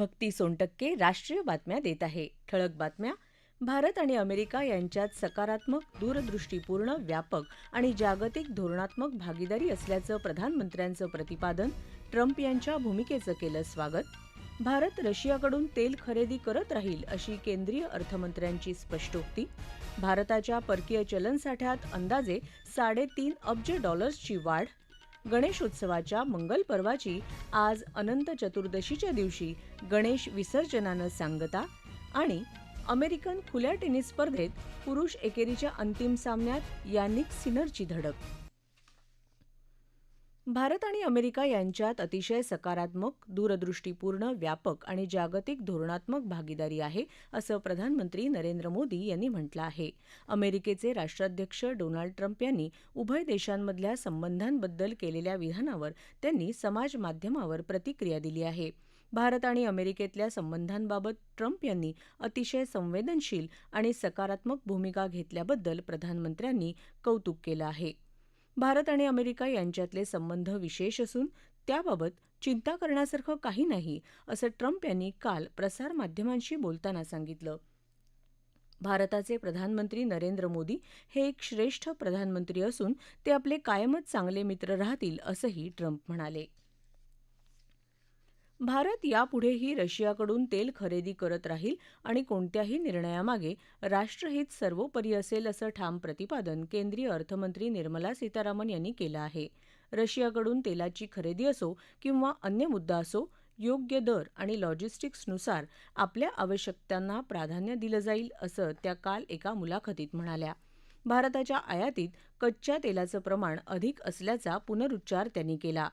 भक्ती सोनटक्के राष्ट्रीय बातम्या देत आहे. ठळक बातम्या. भारत आणि अमेरिका यांच्यात सकारात्मक दूरदृष्टीपूर्ण व्यापक आणि जागतिक धोरणात्मक भागीदारी असल्याचं प्रधानमंत्र्यांचं प्रतिपादन ट्रम्प यांच्या भूमिकेचं केलं स्वागत. भारत रशियाकडून तेल खरेदी करत राहील अशी केंद्रीय अर्थमंत्र्यांची स्पष्टोक्ती. भारताच्या परकीय चलनसाठ्यात अंदाजे साडेतीन अब्ज डॉलर्सची वाढ गणेशोत्सवाच्या मंगल पर्वाची आज अनंत चतुर्दशीच्या दिवशी गणेश विसर्जनानं सांगता आणि अमेरिकन खुल्या टेनिस स्पर्धेत पुरुष एकेरीच्या अंतिम सामन्यात यानिक सिनरची धडक भारत आणि अमेरिका यांच्यात अतिशय सकारात्मक दूरदृष्टीपूर्ण व्यापक आणि जागतिक धोरणात्मक भागीदारी आहे असं प्रधानमंत्री नरेंद्र मोदी यांनी म्हटलं आहे. अमेरिकेचे राष्ट्राध्यक्ष डोनाल्ड ट्रम्प यांनी उभय देशांमधल्या संबंधांबद्दल केलेल्या विधानावर त्यांनी समाज माध्यमावर प्रतिक्रिया दिली आहे. भारत आणि अमेरिकेतल्या संबंधांबाबत ट्रम्प यांनी अतिशय संवेदनशील आणि सकारात्मक भूमिका घेतल्याबद्दल प्रधानमंत्र्यांनी कौतुक केलं आहे. भारत आणि अमेरिका यांच्यातले संबंध विशेष असून त्याबाबत चिंता करण्यासारखं काही नाही असं ट्रम्प यांनी काल प्रसारमाध्यमांशी बोलताना सांगितलं. भारताचे प्रधानमंत्री नरेंद्र मोदी हे एक श्रेष्ठ प्रधानमंत्री असून ते आपले कायमच चांगले मित्र राहतील असंही ट्रम्प म्हणाले. भारत यापुढेही रशियाकडून तेल खरेदी करत राहील आणि कोणत्याही निर्णयामागे राष्ट्रहित सर्वोपरी असेल असं ठाम प्रतिपादन केंद्रीय अर्थमंत्री निर्मला सीतारामन यांनी केलं आहे. रशियाकडून तेलाची खरेदी असो किंवा अन्य मुद्दा असो योग्य दर आणि लॉजिस्टिक्सनुसार आपल्या आवश्यकतांना प्राधान्य दिलं जाईल असं त्या काल एका मुलाखतीत म्हणाल्या. भारताच्या आयातीत कच्च्या तेलाचं प्रमाण अधिक असल्याचा पुनरुच्चार त्यांनी केला.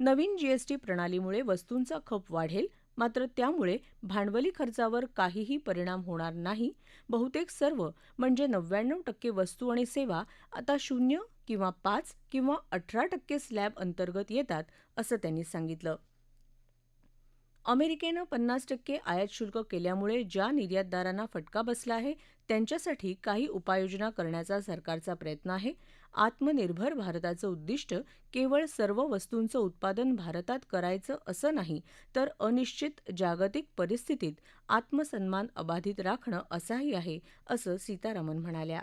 नवीन जीएसटी प्रणालीमुळे वस्तूंचा खप वाढेल मात्र त्यामुळे भांडवली खर्चावर काहीही परिणाम होणार नाही. बहुतेक सर्व म्हणजे नव्याण्णव टक्के वस्तू आणि सेवा आता शून्य किंवा पाच किंवा अठरा टक्के स्लॅब अंतर्गत येतात असं त्यांनी सांगितलं. अमेरिकेनं पन्नास टक्के आयात शुल्क केल्यामुळे ज्या निर्यातदारांना फटका बसला आहे त्यांच्यासाठी काही उपाययोजना करण्याचा सरकारचा प्रयत्न आहे. आत्मनिर्भर भारताचं उद्दिष्ट केवळ सर्व वस्तूंचं उत्पादन भारतात करायचं असं नाही तर अनिश्चित जागतिक परिस्थितीत आत्मसन्मान अबाधित राखणं असाही आहे असं सीतारामन म्हणाल्या.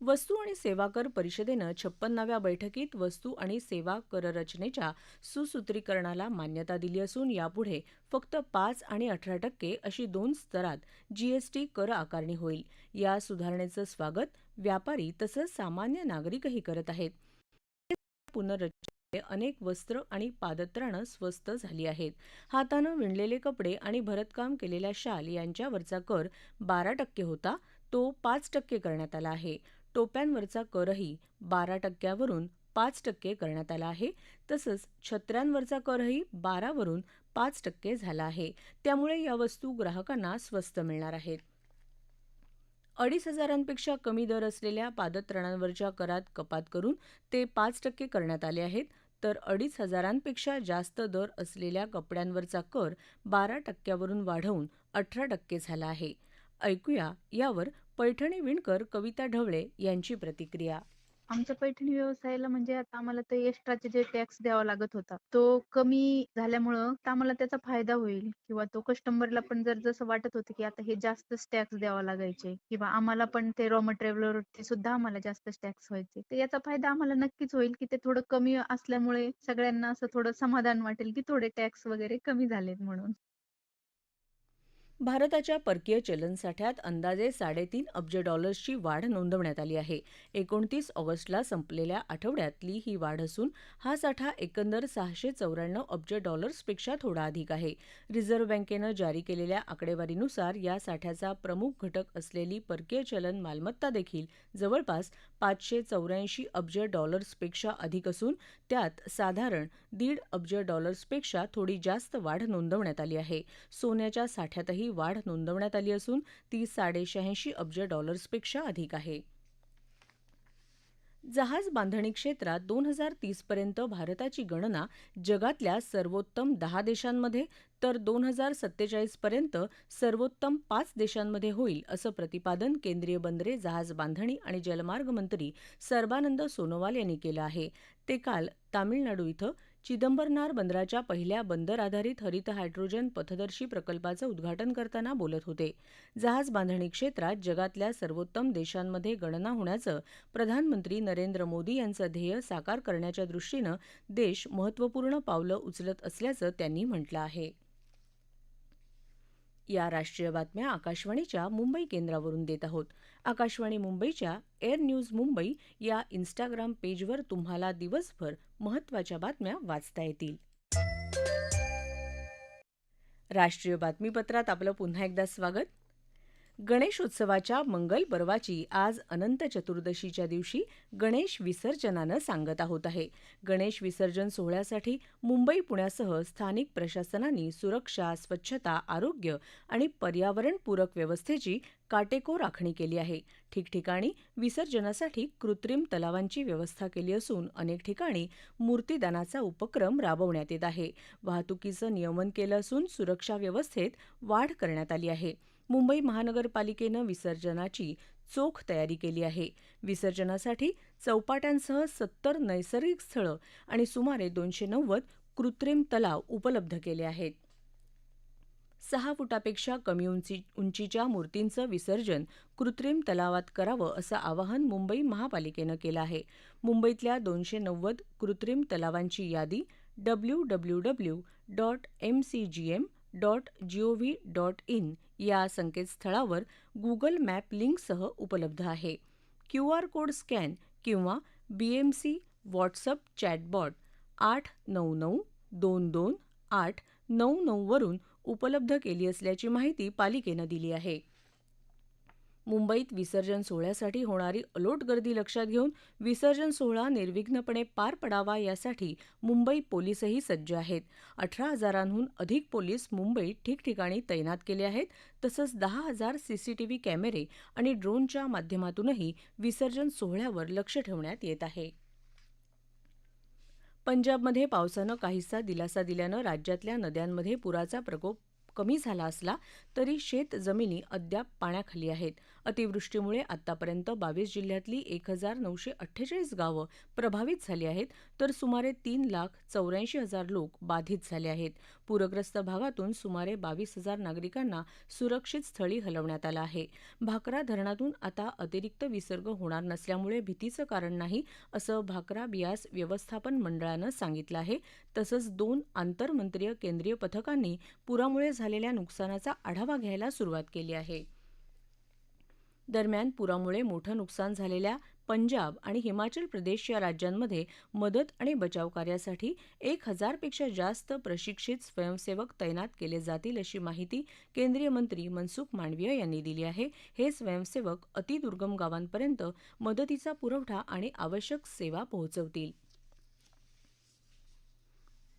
वस्तू आणि सेवा कर परिषदेनं छप्पन्नाव्या बैठकीत वस्तू आणि सेवा कररचनेच्या सुसूत्रीकरणाला मान्यता दिली असून यापुढे फक्त पाच आणि अठरा टक्के अशी दोन स्तरात जीएसटी कर आकारणी होईल. या सुधारणेचं स्वागत व्यापारी तसंच सामान्य नागरिकही करत आहेत. पुनर्रचनेमुळे अनेक वस्त्र आणि पादत्राणं स्वस्त झाली आहेत. हातानं विणलेले कपडे आणि भरतकाम केलेल्या शाल यांच्यावरचा कर बारा टक्के होता तो पाच टक्के करण्यात आला आहे. टोप्यांवरचा करही बारा टक्क्यावरून पाच टक्के करण्यात आला आहे. तसंच छत्र्यांवरचा करही बारावरून पाच टक्के झाला आहे. त्यामुळे या वस्तू ग्राहकांना स्वस्त मिळणार आहेत. अडीच हजारांपेक्षा कमी दर असलेल्या पादत्राणांवरच्या करात कपात करून ते पाच टक्के करण्यात आले आहेत. तर अडीच हजारांपेक्षा जास्त दर असलेल्या कपड्यांवरचा कर बारा टक्क्यावरून वाढवून अठरा टक्के झाला आहे. ऐकूया यावर पैठणी विणकर कविता ढवळे यांची प्रतिक्रिया. आमच्या पैठणी व्यवसायाला म्हणजे आता आम्हाला ते एक्स्ट्राचे जे टॅक्स द्यावा लागत होता तो कमी झाल्यामुळं तर आम्हाला त्याचा फायदा होईल किंवा तो कस्टमरला पण जर जसं वाटत होतं की आता हे जास्तच टॅक्स द्यावा लागायचे किंवा आम्हाला पण ते रॉ मटेरियलवर सुद्धा आम्हाला जास्तच टॅक्स व्हायचे तर याचा फायदा आम्हाला नक्कीच होईल की ते थोडं कमी असल्यामुळे सगळ्यांना असं थोडं समाधान वाटेल की थोडे टॅक्स वगैरे कमी झालेत म्हणून. भारताच्या परकीय चलनसाठ्यात अंदाजे साडेतीन अब्ज डॉलर्सची वाढ नोंदवण्यात आली आहे. एकोणतीस ऑगस्टला संपलेल्या आठवड्यातली ही वाढ असून हा साठा एकंदर सहाशे चौऱ्याण्णव अब्ज डॉलर्सपेक्षा थोडा अधिक आहे. रिझर्व्ह बँकेनं जारी केलेल्या आकडेवारीनुसार या साठ्याचा प्रमुख घटक असलेली परकीय चलन मालमत्ता देखील जवळपास पाचशे चौऱ्याऐंशी अब्ज डॉलर्सपेक्षा अधिक असून त्यात साधारण दीड अब्ज डॉलर्सपेक्षा थोडी जास्त वाढ नोंदवण्यात आली आहे. सोन्याच्या साठ्यातही वाढ नोंदवण्यात आली असून ती साडेशहाऐंशी अब्ज डॉलर्सपेक्षा अधिक आहे. जहाज बांधणी क्षेत्रात दोन हजार तीसपर्यंत भारताची गणना जगातल्या सर्वोत्तम दहा देशांमध्ये तर दोन हजार सत्तेचाळीसपर्यंत सर्वोत्तम पाच देशांमध्ये होईल असं प्रतिपादन केंद्रीय बंदरे जहाज बांधणी आणि जलमार्ग मंत्री सर्बानंद सोनोवाल यांनी केलं आहे. ते काल तामिळनाडू इथं चिदंबरनार बंदराच्या पहिल्या बंदर आधारित हरित हायड्रोजन पथदर्शी प्रकल्पाचं उद्घाटन करताना बोलत होते. जहाज बांधणी क्षेत्रात जगातल्या सर्वोत्तम देशांमध्ये गणना होण्याचं प्रधानमंत्री नरेंद्र मोदी यांचं ध्येय साकार करण्याच्या दृष्टीनं देश महत्त्वपूर्ण पावलं उचलत असल्याचं त्यांनी म्हटलं आहे. या राष्ट्रीय बातम्या आकाशवाणीच्या मुंबई केंद्रावरून देत आहोत. आकाशवाणी मुंबईच्या एअर न्यूज मुंबई या इन्स्टाग्राम पेजवर तुम्हाला दिवसभर महत्त्वाच्या बातम्या वाचता येतील. राष्ट्रीय बातमीपत्रात आपलं पुन्हा एकदा स्वागत. गणेशोत्सवाच्या मंगल पर्वाची आज अनंत चतुर्दशीच्या दिवशी गणेश विसर्जनानं सांगता होत आहे. गणेश विसर्जन सोहळ्यासाठी मुंबई पुण्यासह स्थानिक प्रशासनांनी सुरक्षा स्वच्छता आरोग्य आणि पर्यावरणपूरक व्यवस्थेची काटेकोर आखणी केली आहे. ठिकठिकाणी विसर्जनासाठी कृत्रिम तलावांची व्यवस्था केली असून अनेक ठिकाणी मूर्तीदानाचा उपक्रम राबवण्यात येत आहे. वाहतुकीचं नियमन केलं असून सुरक्षा व्यवस्थेत वाढ करण्यात आली आहे. मुंबई महानगरपालिकेनं विसर्जनाची चोख तयारी केली आहे. विसर्जनासाठी चौपाट्यांसह सत्तर नैसर्गिक स्थळं आणि सुमारे दोनशे नव्वद कृत्रिम तलाव उपलब्ध केले आहेत. सहा फुटापेक्षा कमी उंची उंचीच्या मूर्तींचं विसर्जन कृत्रिम तलावात करावं असं आवाहन मुंबई महापालिकेनं केलं आहे. मुंबईतल्या दोनशे नव्वद कृत्रिम तलावांची यादी W W W dot M C G M dot GOV dot in या संकेतस्थळावर गुगल मॅप लिंकसह उपलब्ध आहे. क्यू आर कोड स्कॅन किंवा बीएमसी व्हॉट्सअप चॅटबॉट आठ नऊ नऊ दोन दोन आठ नऊ नऊवरून उपलब्ध केली असल्याची माहिती पालिकेनं दिली आहे. मुंबईत विसर्जन सोहळ्यासाठी होणारी अलोट गर्दी लक्षात घेऊन विसर्जन सोहळा निर्विघ्नपणे पार पडावा यासाठी मुंबई पोलीसही सज्ज आहेत. अठरा हजारांहून अधिक पोलीस मुंबईत ठिकठिकाणी तैनात केले आहेत तसंच दहा हजार सीसीटीव्ही कॅमेरे आणि ड्रोनच्या माध्यमातूनही विसर्जन सोहळ्यावर लक्ष ठेवण्यात येत आहे. पंजाबमध्ये पावसानं काहीसा दिलासा दिल्यानं राज्यातल्या नद्यांमध्ये पुराचा प्रकोप कमी झाला असला तरी शेत जमिनी अद्याप पाण्याखाली आहेत. अतिवृष्टीमुळे आतापर्यंत बावीस जिल्ह्यातली एक हजार नऊशे अठ्ठेचाळीस गावं प्रभावित झाली आहेत तर सुमारे तीन लाख चौऱ्याऐंशी हजार लोक बाधित झाले आहेत. पूरग्रस्त भागातून सुमारे बावीस हजार नागरिकांना सुरक्षित स्थळी हलवण्यात आलं आहे. भाकरा धरणातून आता अतिरिक्त विसर्ग होणार नसल्यामुळे भीतीचं कारण नाही असं भाकरा बियास व्यवस्थापन मंडळानं सांगितलं आहे. तसंच दोन आंतरमंत्रीय केंद्रीय पथकांनी पुरामुळे झालेल्या नुकसानाचा आढावा घ्यायला सुरुवात केली आहे. दरम्यान पुरामुळे मोठं नुकसान झालेल्या पंजाब आणि हिमाचल प्रदेश या राज्यांमध्ये मदत आणि बचावकार्यासाठी एक हजारपेक्षा जास्त प्रशिक्षित स्वयंसेवक तैनात केले जातील अशी माहिती केंद्रीय मंत्री मनसुख मांडवीय यांनी दिली आहे. हे स्वयंसेवक अतिदुर्गम गावांपर्यंत मदतीचा पुरवठा आणि आवश्यक सेवा पोहोचवतील.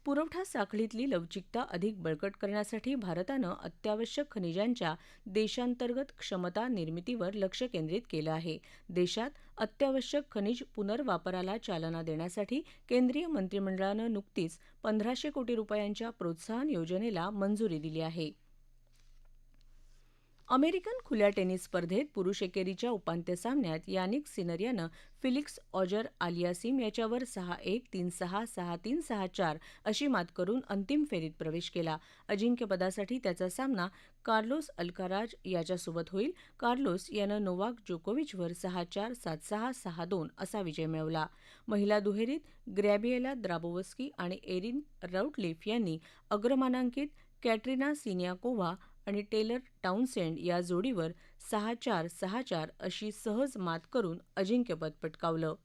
पुरवठा साखळीतली लवचिकता अधिक बळकट करण्यासाठी भारतानं अत्यावश्यक खनिजांच्या देशांतर्गत क्षमता निर्मितीवर लक्ष केंद्रित केलं आहे. देशात अत्यावश्यक खनिज पुनर्वापराला चालना देण्यासाठी केंद्रीय मंत्रिमंडळानं नुकतीच पंधराशे कोटी रुपयांच्या प्रोत्साहन योजनेला मंजुरी दिली आहे. अमेरिकन खुल्या टेनिस स्पर्धेत पुरुष एकेरीच्या उपांत्य सामन्यात यानिक सिनर यानं फिलिक्स ऑजर आलियासिम याच्यावर सहा एक तीन सहा सहा तीन सहा चार अशी मात करून अंतिम फेरीत प्रवेश केला. अजिंक्यपदासाठी त्याचा सामना कार्लोस अल्काराज याच्यासोबत होईल. कार्लोस यानं नोवाक जोकोविचवर सहा चार सात सहा सहा दोन असा विजय मिळवला. महिला दुहेरीत ग्रॅबिएला द्राबोवस्की आणि एरिन राऊटलिफ यांनी अग्रमानांकित कॅटरिना सिनियाकोव्हा आणि टेलर टाउनसेंड या जोडीवर सहा चार सहा चार अशी सहज मात करून अजिंक्यपद पटकावलं.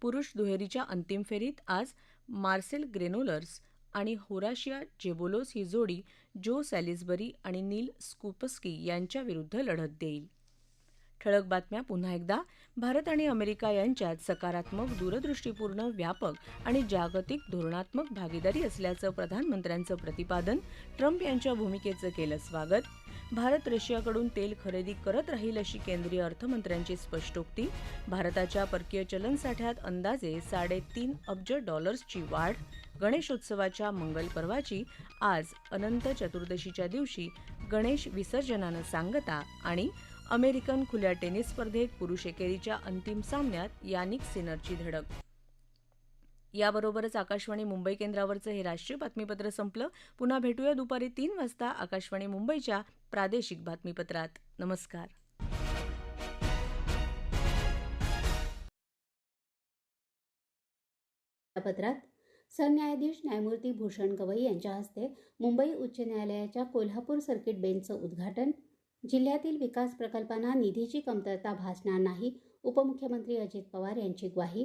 पुरुष दुहेरीच्या अंतिम फेरीत आज मार्सेल ग्रेनोलर्स आणि होराशिया जेबोलोस ही जोडी जो सॅलिसबरी आणि नील स्कूपस्की यांच्याविरुद्ध लढत देईल. ठळक बातम्या पुन्हा एकदा. भारत आणि अमेरिका यांच्यात सकारात्मक दूरदृष्टीपूर्ण व्यापक आणि जागतिक धोरणात्मक भागीदारी असल्याचं प्रधानमंत्र्यांचं प्रतिपादन ट्रम्प यांच्या भूमिकेचं केलं स्वागत. भारत रशियाकडून तेल खरेदी करत राहील अशी केंद्रीय अर्थमंत्र्यांची स्पष्टोक्ती. भारताच्या परकीय चलन साठ्यात अंदाजे साडेतीन अब्ज डॉलर्सची वाढ. गणेशोत्सवाच्या मंगल पर्वाची आज अनंत चतुर्दशीच्या दिवशी गणेश विसर्जनानं सांगता आणि अमेरिकन खुल्या टेनिस स्पर्धेत पुरुष एकेरीच्या अंतिम सामन्यात यानिक सिनरची धडक. याबरोबरच आकाशवाणी मुंबई केंद्रावरचं हे राष्ट्रीय बातमीपत्र संपलं. पुन्हा भेटूया दुपारी तीन वाजता आकाशवाणी मुंबईच्या प्रादेशिक बातमीपत्रात. नमस्कार. पत्रात सरन्यायाधीश न्यायमूर्ती भूषण गवई यांच्या हस्ते मुंबई उच्च न्यायालयाच्या कोल्हापूर सर्किट बेंचचं उद्घाटन जिल्ह्यातील विकास प्रकल्पांना निधीची कमतरता भासणार नाही उपमुख्यमंत्री अजित पवार यांची ग्वाही